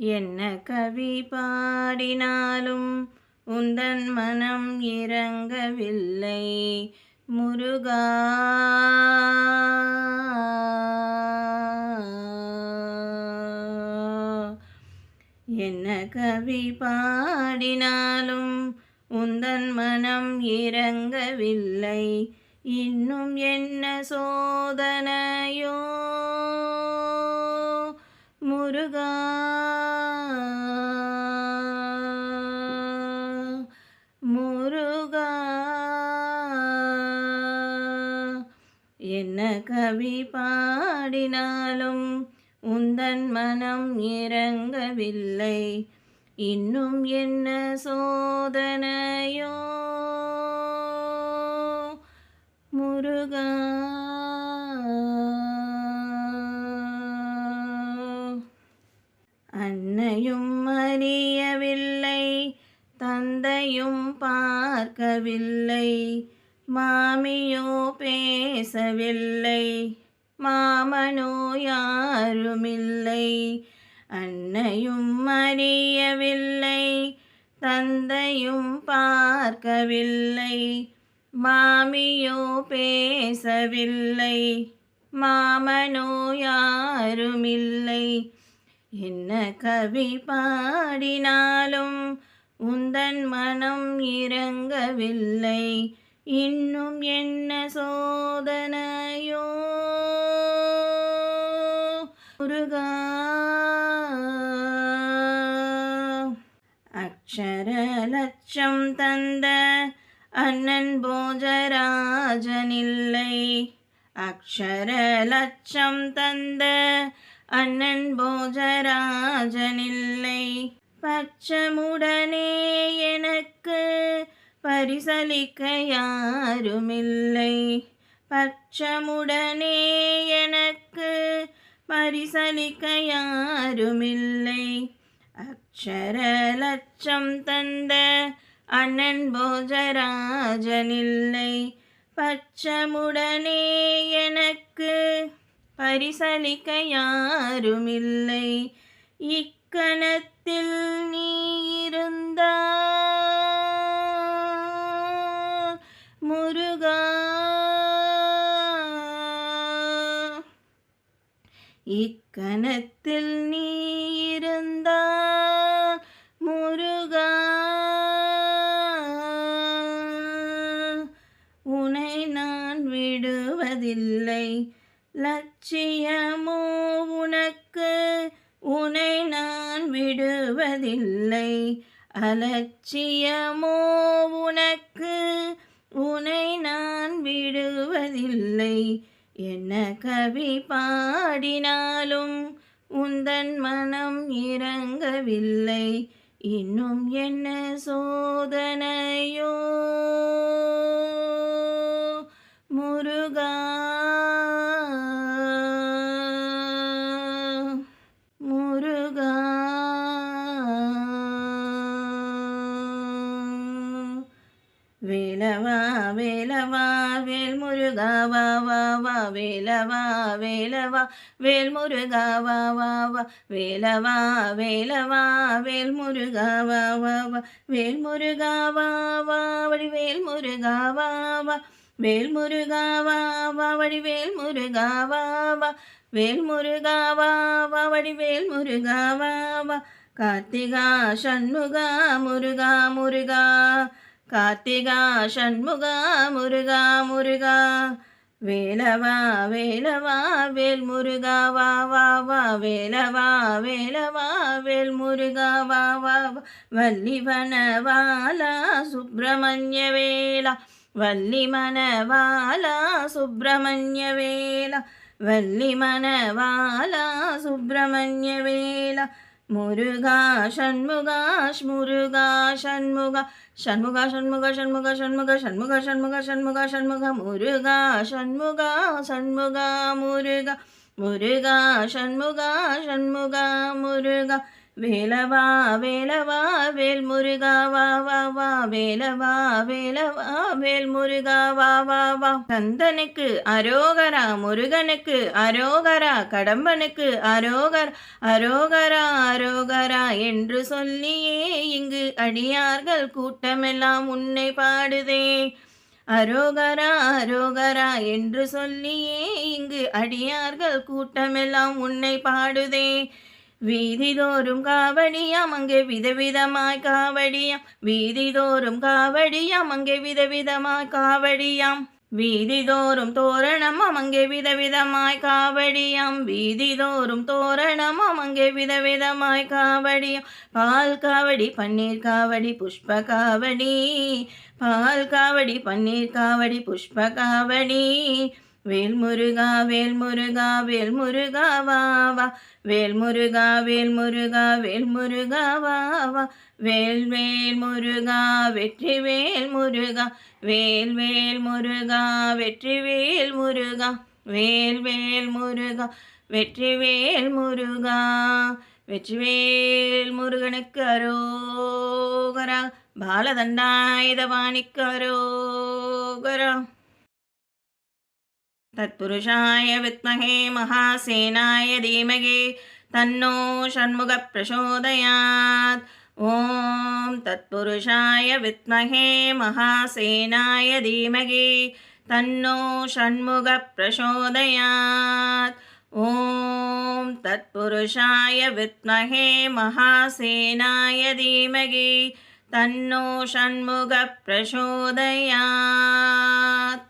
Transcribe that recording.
என்ன கவி பாடினாலும் உந்தன் மனம் இறங்கவில்லை. முருகா. என்ன கவி பாடினாலும் உந்தன் மனம் இறங்கவில்லை. இன்னும் என்ன சோதனையோ முருகா முருகா என்ன கவி பாடினாலும் உந்தன் மனம் இறங்கவில்லை. இன்னும் என்ன சோதனையோ? முருகா. அன்னையும் அறியவில்லை தந்தையும் பார்க்கவில்லை. மாமியோ பேசவில்லை. மாமனோ யாருமில்லை. அன்னையும் அறியவில்லை. தந்தையும் பார்க்கவில்லை. மாமியோ பேசவில்லை. மாமனோ யாருமில்லை. என்ன கவி பாடினாலும் உந்தன் மனம் இறங்கவில்லை. இன்னும் என்ன சோதனையோ? முருகா. அக்ஷர லட்சம் தந்த அண்ணன் போஜராஜனில்லை. அக்ஷர லட்சம் தந்த அண்ணன் போஜராஜனில்லை. பச்சமுடனே எனக்கு பரிசலிக்க யாருமில்லை. பச்சமுடனே எனக்கு பரிசலிக்க யாருமில்லை. அக்ஷர லட்சம் தந்த அண்ணன் போஜராஜனில்லை. பச்சமுடனே எனக்கு பரிசலிக்க யாருமில்லை. இக்கணத்தில் நீ இருந்தா இக்கணத்தில் நீ இருந்தால் முருகா உனை நான் விடுவதில்லை. லட்சியமோ உனக்கு உனை நான் விடுவதில்லை. அலட்சியமோ உனக்கு கவி பாடினாலும் உந்தன் மனம் இறங்கவில்லை. இன்னும் என்ன சோதனை? வேலவா வேலவா வேல் முருகா வா வா வா வேலவா வேலவா வேல் முருகா வா வா வா வேலவா வேலவா வேல் முருகா வா வா வா வேல் முருகா வா வா வழி வேல் முருகா வா வா வேல் முருகா வா வா வழி வேல் முருகா வா வா வேல் முருகா வா வா வழி வேல் முருகா வா வா கார்த்திகா சண்முகா முருகா முருகா கார்த்திகா சண்முகா முருகா முருகா. வேலவா வேலவா வேல் முருகா வா வா வா. வேலவா வேலவா வேல் முருகா வா வா. வா வள்ளிவனவாலா சுப்பிரமணிய வேலா. வள்ளிமனவாலா சுப்பிரமணிய வேலா. வள்ளிமனவாலா சுப்பிரமணிய வேலா. முருகா ஷண்முகா முருகா ஷண்முகா ஷண்முகா ஷண்முகா ஷண்முகா ஷண்முகா ஷண்முகா ஷண்முகா ஷண்முகா ஷண்முகா முருகா ஷண்முகா ஷண்முகா முருகா முருகா ஷண்முகா ஷண்முகா முருகா வேலவா வேலவா வேல் முருகா வா வா வா வேலவா வேலவா வேல் முருகா வா வா வா. கந்தனுக்கு அரோகரா முருகனுக்கு அரோகரா கடம்பனுக்கு அரோகர் அரோகரா அரோகரா என்று சொல்லியே இங்கு அடியார்கள் கூட்டமெல்லாம் உன்னை பாடுதே. அரோகரா அரோகரா என்று சொல்லியே இங்கு அடியார்கள் கூட்டமெல்லாம் உன்னை பாடுதே. வீதிதோறும் காவடியாம் அங்கே விதவிதமாய் காவடியாம். வீதிதோறும் காவடியாம் அங்கே விதவிதமாய் காவடியாம். வீதிதோறும் தோரணமாம் அங்கே விதவிதமாய் காவடியாம். வீதிதோறும் தோரணமாம் அங்கே விதவிதமாய் காவடியாம். பால் காவடி பன்னீர் காவடி புஷ்ப காவடி. பால் காவடி பன்னீர் காவடி புஷ்ப காவடி. வேல் முருகா வேல் முருகா வேல் முருகா வா வா. வேல் முருகா வேல் முருகா வேல் முருகா வா. வேல் வேல் முருகா வெற்றி வேல் முருகா வேல் வேல் முருகா வெற்றி வேல் முருகா வேல் வேல் முருகா வெற்றி வேல் முருகா வெற்றிவேல் முருகனுக்கு அரோகரா. பாலதண்டாயுதவாணிக்கு அரோகரா. तत्पुरुषाय विद्महे महासेनाय धीमहि तन्नो षण्मुखप्रचोदयात्। ॐ तत्पुरुषाय विद्महे महासेनाय धीमहि तन्नो षण्मुखप्रचोदयात्। ॐ तत्पुरुषाय विद्महे महासेनाय धीमहि तन्नो षण्मुखप्रचोदयात्